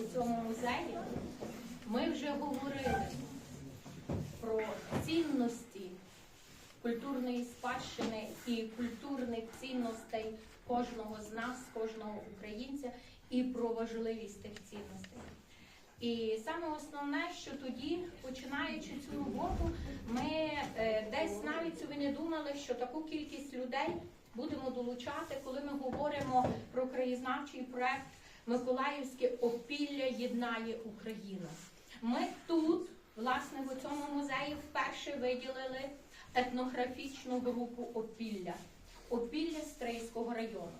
у цьому музеї, ми вже говорили про цінності культурної спадщини і культурних цінностей кожного з нас, кожного українця, і про важливість тих цінностей. І саме основне, що тоді, починаючи цю роботу, ми е, десь навіть собі не думали, що таку кількість людей будемо долучати, коли ми говоримо про краєзнавчий проект Миколаївське опілля єднає Україну. Ми тут, власне, в цьому музеї вперше виділили етнографічну групу опілля, опілля Стрийського району.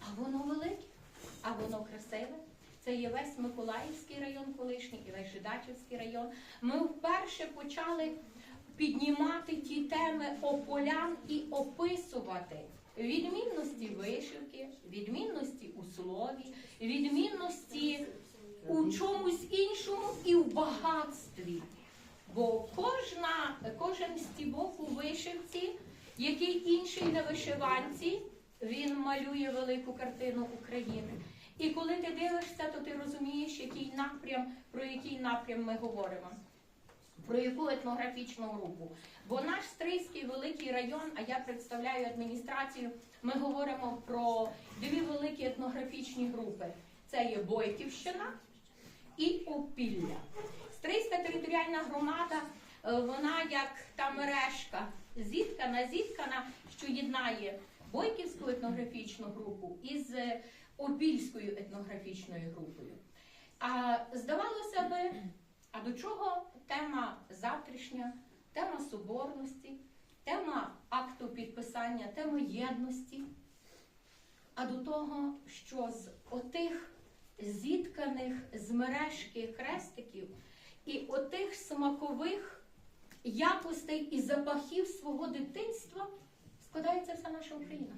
А воно велике, а воно красиве. Це є весь Миколаївський район колишній і весь Жидачівський район. Ми вперше почали піднімати ті теми ополян і описувати відмінності вишивки, відмінності у слові, відмінності у чомусь іншому і в багатстві. Бо кожна, кожен стібок у вишивці, який інший на вишиванці, він малює велику картину України. І коли ти дивишся, то ти розумієш, який напрям, про який напрям ми говоримо. Про яку етнографічну групу? Бо наш Стрийський великий район, а я представляю адміністрацію, ми говоримо про дві великі етнографічні групи. Це є Бойківщина і Опілля. Стрийська територіальна громада, е, вона як та мережка, зіткана, зіткана, що єднає Бойківську етнографічну групу із е, Опільською етнографічною групою. А здавалося би, а до чого тема завтрашня, тема соборності, тема акту підписання, тема єдності, а до того, що з отих зітканих з мережки хрестиків і отих смакових якостей і запахів свого дитинства складається вся наша Україна.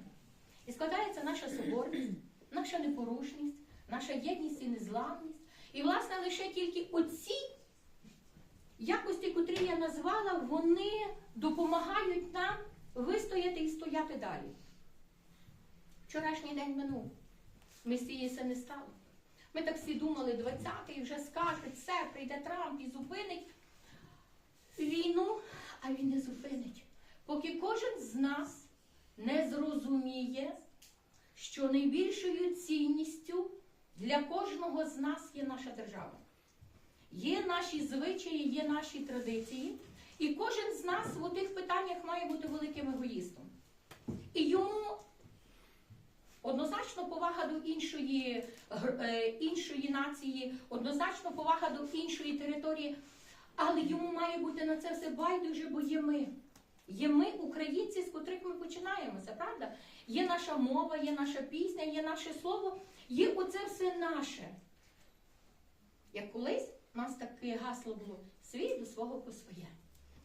І складається наша соборність, наша непорушність, наша єдність і незламність. І, власне, лише тільки оці якості, котрі я назвала, вони допомагають нам вистояти і стояти далі. Вчорашній день минув. Месії це не стало. Ми так всі думали, 20-й вже скажуть, все, прийде Трамп і зупинить війну, а він не зупинить. Поки кожен з нас не зрозуміє, що найбільшою цінністю для кожного з нас є наша держава. Є наші звичаї, є наші традиції, і кожен з нас в тих питаннях має бути великим егоїстом. І йому однозначно повага до іншої, е, іншої нації, однозначно повага до іншої території, але йому має бути на це все байдуже, бо є ми. Є ми, українці, з котрих ми починаємося, правда? Є наша мова, є наша пісня, є наше слово, є оце все наше. Як колись у нас таке гасло було світ до свого по своє.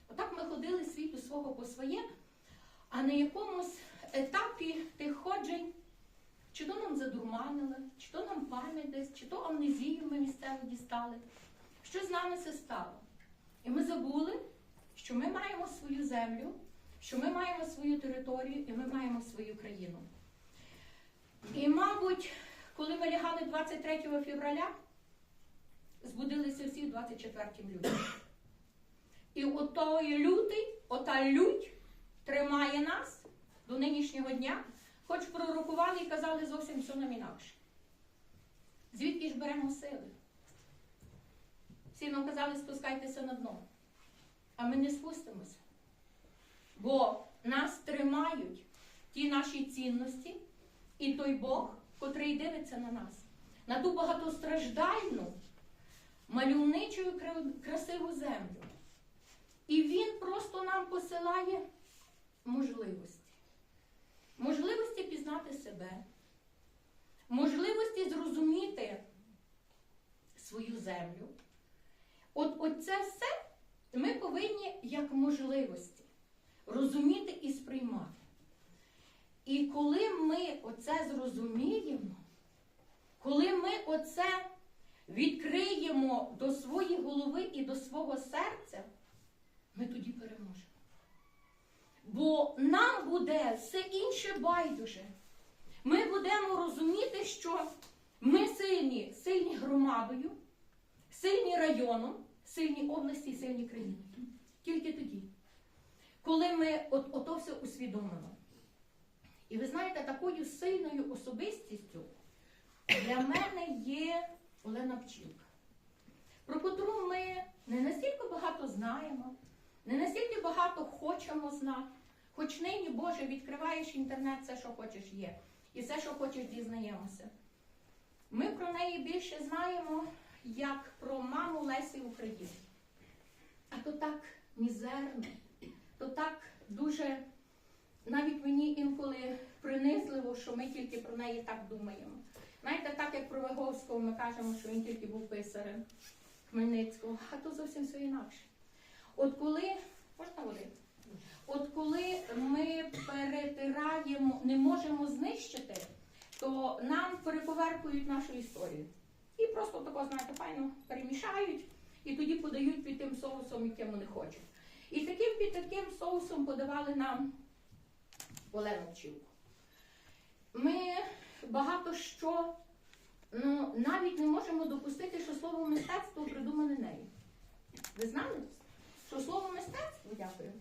Отак ми ходили світ до свого по своє, а на якомусь етапі тих ходжень, чи то нам задурманили, чи то нам пам'ять десь, чи то амнезію ми місцево дістали. Що з нами це стало? І ми забули, що ми маємо свою землю, що ми маємо свою територію і ми маємо свою країну. І, мабуть, коли ми лягали 23 февраля, збудилися всі в 24 лютого. І отой лютий, ота лють тримає нас до нинішнього дня, хоч пророкували і казали зовсім все нам інакше. Звідки ж беремо сили? Всі нам казали, спускайтеся на дно. А ми не спустимося. Бо нас тримають ті наші цінності і той Бог, котрий дивиться на нас, на ту багатостраждальну, мальовничу і красиву землю. І Він просто нам посилає можливості. Можливості пізнати себе, можливості зрозуміти свою землю. От, от це все ми повинні як можливості розуміти і сприймати. І коли ми оце зрозуміємо, коли ми оце відкриємо до своєї голови і до свого серця, ми тоді переможемо. Бо нам буде все інше байдуже. Ми будемо розуміти, що ми сильні, сильні громадою, сильні районом, сильні області сильні країни. Тільки тоді. Коли ми от, ото все усвідомимо. І ви знаєте, такою сильною особистістю для мене є Олена Пчілка, про котру ми не настільки багато знаємо, не настільки багато хочемо знати. Хоч нині, Боже, відкриваєш інтернет, все, що хочеш, є. І все, що хочеш, дізнаємося. Ми про неї більше знаємо, як про маму Лесі України. А то так мізерно, то так дуже навіть мені інколи принизливо, що ми тільки про неї так думаємо. Знаєте, так як про Виговського ми кажемо, що він тільки був писарем Хмельницького, а то зовсім все інакше. От коли, можна води? От коли ми перетираємо, не можемо знищити, то нам переповеркують нашу історію. І просто тако, знаєте, файно перемішають і тоді подають під тим соусом, яким вони хочуть. І таким під таким соусом подавали нам Олену Вчилку. Ми багато що ну, навіть не можемо допустити, що слово мистецтво придумане нею. Ви знали, що слово мистецтво, дякую,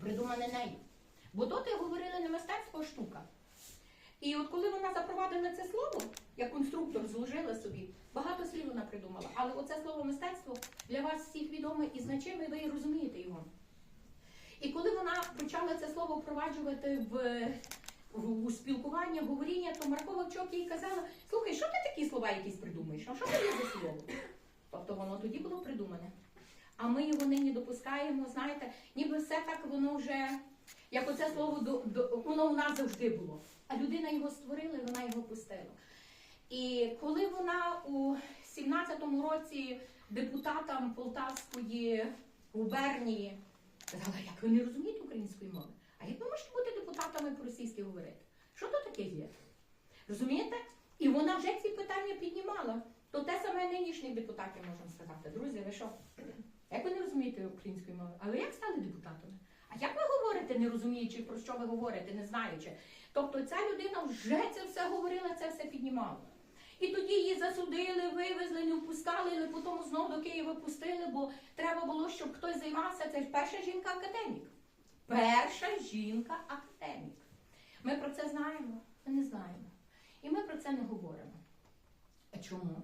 придумане нею. Бо доти говорили не мистецтво, а штука. І от коли вона запровадила це слово, як конструктор зложила собі, багато слів вона придумала. Але оце слово мистецтво для вас всіх відоме і значиме, і ви розумієте його. І коли вона почала це слово впроваджувати в, у спілкування, говоріння, то Маркова Вчок їй казала, слухай, що ти такі слова якісь придумаєш? А що це є за слово? Тобто воно тоді було придумане. А ми його нині допускаємо, знаєте, ніби все так воно вже, як оце слово до, до, воно у нас завжди було. А людина його створила, і вона його пустила. І коли вона у 17-му році депутатам Полтавської губернії казала, як ви не розумієте української мови, а як ви можете бути депутатами по-російськи говорити? Що то таке є? Розумієте? І вона вже ці питання піднімала. То те саме нинішніх депутатів можемо сказати. Друзі, ви що? Як ви не розумієте української мови? А ви як стали депутатами? А як ви говорите, не розуміючи, про що ви говорите, не знаючи? Тобто ця людина вже це все говорила, це все піднімала. І тоді її засудили, вивезли, не впускали, але потім знову до Києва пустили, бо треба було, щоб хтось займався. Це ж перша жінка-академік. Перша жінка-академік. Ми про це знаємо? Ми не знаємо. І ми про це не говоримо. А чому?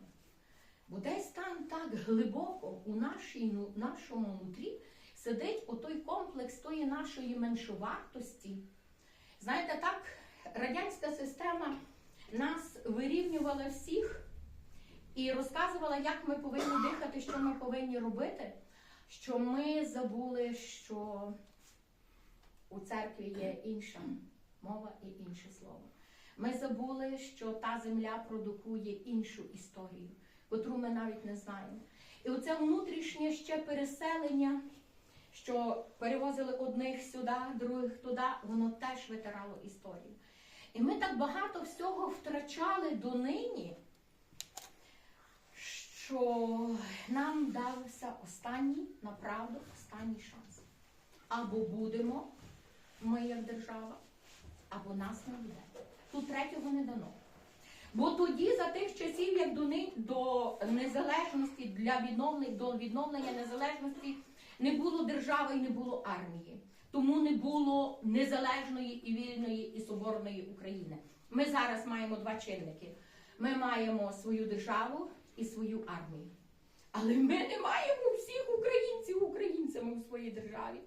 Бо десь там так глибоко у нашій, ну, нашому нутрі сидить отой комплекс тої нашої меншовартості. Знаєте, так, радянська система нас вирівнювала всіх і розказувала, як ми повинні дихати, що ми повинні робити, що ми забули, що у церкві є інша мова і інше слово. Ми забули, що та земля продукує іншу історію, котру ми навіть не знаємо. І оце внутрішнє ще переселення, що перевозили одних сюди, других туди, воно теж витирало історію. І ми так багато всього втрачали донині, що нам дався останній, направду, останній шанс. Або будемо ми як держава, або нас не буде. Тут третього не дано. Бо тоді, за тих часів, як до, до незалежності для відновлення, до відновлення незалежності, не було держави і не було армії. Тому не було незалежної і вільної і соборної України. Ми зараз маємо два чинники: ми маємо свою державу і свою армію. Але ми не маємо всіх українців українцями у своїй державі.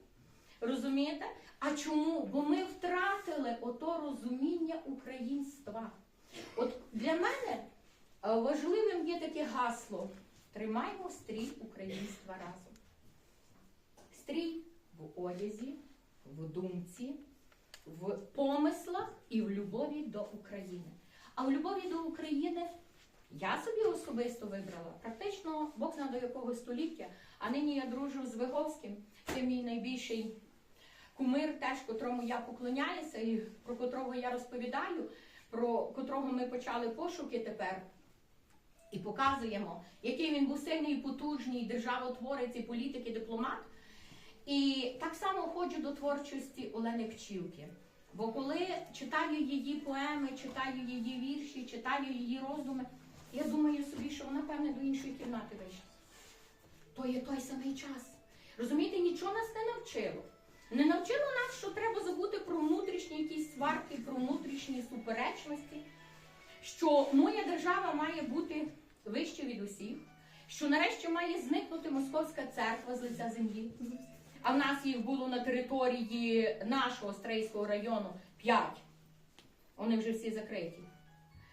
Розумієте? А чому? Бо ми втратили ото розуміння українства. От для мене е, важливим є таке гасло: тримаймо стрій українства разом. Стрій в одязі, в думці, в помислах і в любові до України. А в любові до України я собі особисто вибрала практично Бог знає до якого століття, а нині я дружу з Виговським, це мій найбільший кумир, теж котрому я поклоняюся, і про котрого я розповідаю, про котрого ми почали пошуки тепер. І показуємо, який він був сильний, потужний державотворець, і політик, і дипломат. І так само ходжу до творчості Олени Пчілки. Бо коли читаю її поеми, читаю її вірші, читаю її роздуми, я думаю собі, що вона, певне, до іншої кімнати вийшла. То є той самий час. Розумієте, нічого нас не навчило. Не навчило нас, що треба забути про внутрішні якісь сварки, про внутрішні суперечності, що моя держава має бути вище від усіх, що нарешті має зникнути московська церква з лиця землі. А в нас їх було на території нашого Стрийського району п'ять. Вони вже всі закриті.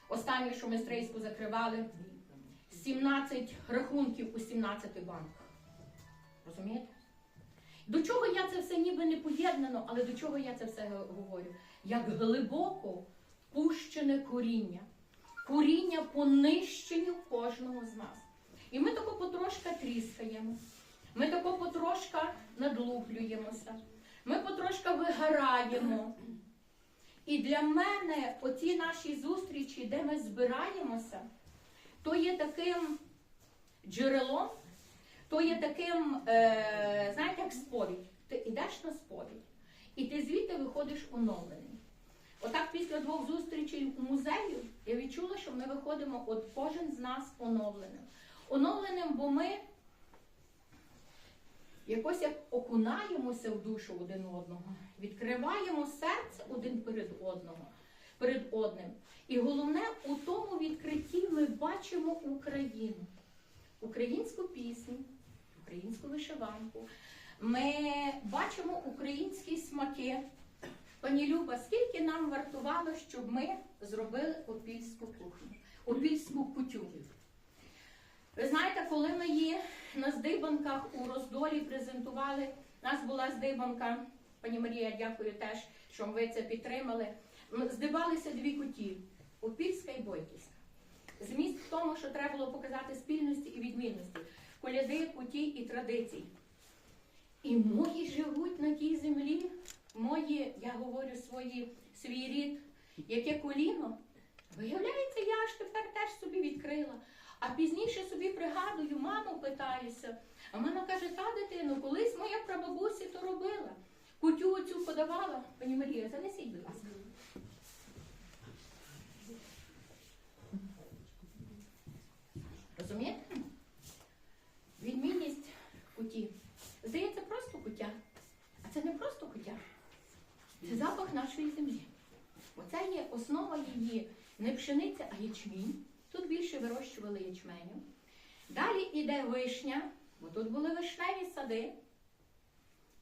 Останнє, що ми Стрийську закривали, 17 рахунків у 17 банках. Розумієте? До чого я це все ніби не поєднано, але до чого я це все говорю? Як глибоко пущене коріння. Коріння по нищенню кожного з нас. І ми тако потрошка тріскаємо. Ми тако потрошка надлуплюємося. Ми потрошка вигораємо. І для мене оці наші зустрічі, де ми збираємося, то є таким джерелом, то є таким, е, знаєте, як сповідь. Ти йдеш на сповідь, і ти звідти виходиш оновлений. Отак після двох зустрічей у музею я відчула, що ми виходимо от кожен з нас оновленим. Оновленим, бо ми якось як окунаємося в душу один одного, відкриваємо серце один перед одного, перед одним. І головне, у тому відкритті ми бачимо Україну, українську пісню, українську вишиванку. Ми бачимо українські смаки. Пані Люба, скільки нам вартувало, щоб ми зробили опільську кухню, опільську кутю? Ви знаєте, коли ми її на здибанках у роздолі презентували, нас була здибанка, пані Марія, дякую теж, що ви це підтримали. Здибалися дві куті Опільська і Бойківська. Зміст в тому, що треба було показати спільності і відмінності, коляди, куті і традицій. І мої живуть на тій землі, мої, я говорю свої, свій рід, яке коліно. Виявляється, я аж тепер теж собі відкрила. А пізніше собі пригадую, маму питаюся. А мама каже, та дитино, колись моя прабабуся то робила. Кутю оцю подавала. Пані Марія, занесіть, будь ласка. Розумієте? Відмінність куті. Здається, просто куття. А це не просто куття. Це запах нашої землі. Оце є основа її не пшениця, а ячмінь. Тут більше вирощували ячменю. Далі йде вишня, бо тут були вишневі сади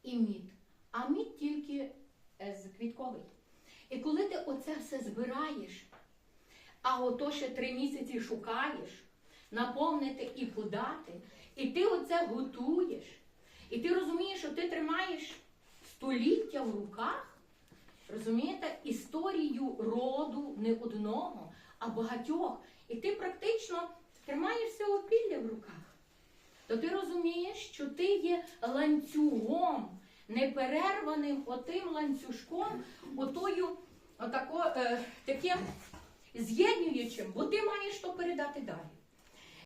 і мід. А мід тільки е, з квітковий. І коли ти оце все збираєш, а ото ще три місяці шукаєш, наповнити і подати, і ти оце готуєш, і ти розумієш, що ти тримаєш століття в руках, розумієте, історію роду не одного, а багатьох. І ти практично тримаєшся опілля в руках. То ти розумієш, що ти є ланцюгом, неперерваним отим ланцюжком, отою, отако, е, таким з'єднуючим, бо ти маєш то передати далі.